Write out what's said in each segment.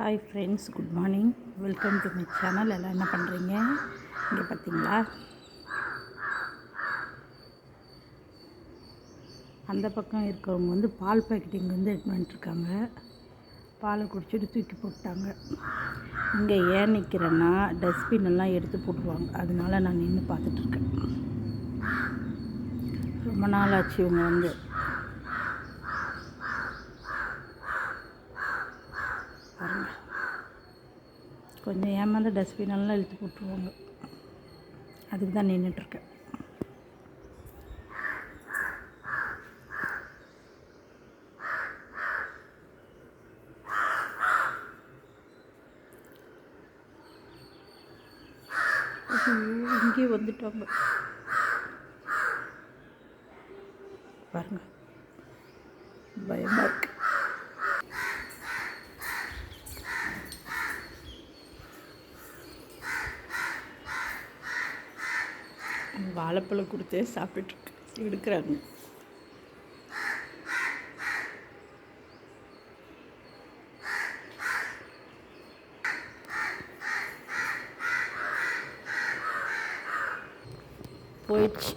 Hi friends good morning welcome to my channel எல்லாம் என்ன பண்ணுறீங்க இங்கே பார்த்தீங்களா அந்த பக்கம் இருக்கிறவங்க வந்து பால் பாக்கெட் இங்கே வந்து எடுத்து வந்துட்டுருக்காங்க. பாலை குடிச்சிட்டு தூக்கி போட்டாங்க இங்கே ஏன் நிற்கிறேன்னா டஸ்ட்பின் எல்லாம் எடுத்து போட்டுருவாங்க. அதனால நான் நின்று பார்த்துட்ருக்கேன் ரொம்ப நாள் ஆச்சு இவங்க வந்து. கொஞ்சம் ஏமாந்த டஸ்ட்பினெல்லாம் இழுத்து போட்டுருவாங்க. அதுக்கு தான் நின்றுட்டுருக்கேன் இங்கே வந்துட்டாங்க. பாருங்க. பயமாக இருக்கு. வாழைப்பழம் கொடுத்தே சாப்பிட்டுட்டு எடுக்கிறாங்க போயிடுச்சு.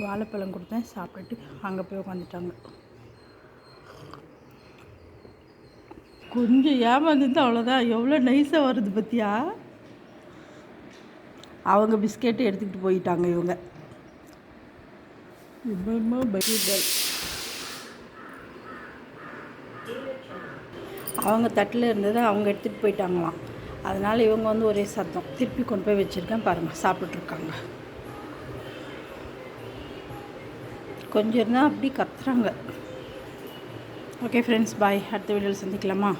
வாழைப்பழம் கொடுத்தேன் சாப்பிட்டுட்டு அங்கே போய் உட்காந்துட்டாங்க கொஞ்சம் ஏமாந்துருந்து அவ்வளோதான் எவ்வளோ நைஸாக வருது பத்தியா? அவங்க பிஸ்கெட்டு எடுத்துக்கிட்டு போயிட்டாங்க இவங்க. இவமா பைபிள். அவங்க தட்டில் இருந்ததை அவங்க எடுத்துகிட்டு போயிட்டாங்களாம். அதனால் இவங்க வந்து ஒரே சத்தம். திருப்பி கொண்டு போய் வச்சுருக்கேன் பாருங்கள் சாப்பிட்ருக்காங்க கொஞ்சம் இருந்தால் அப்படி கத்துறாங்க. ஓகே ஃப்ரெண்ட்ஸ் பாய் அடுத்த வீடியோவில் சந்திக்கலாமா?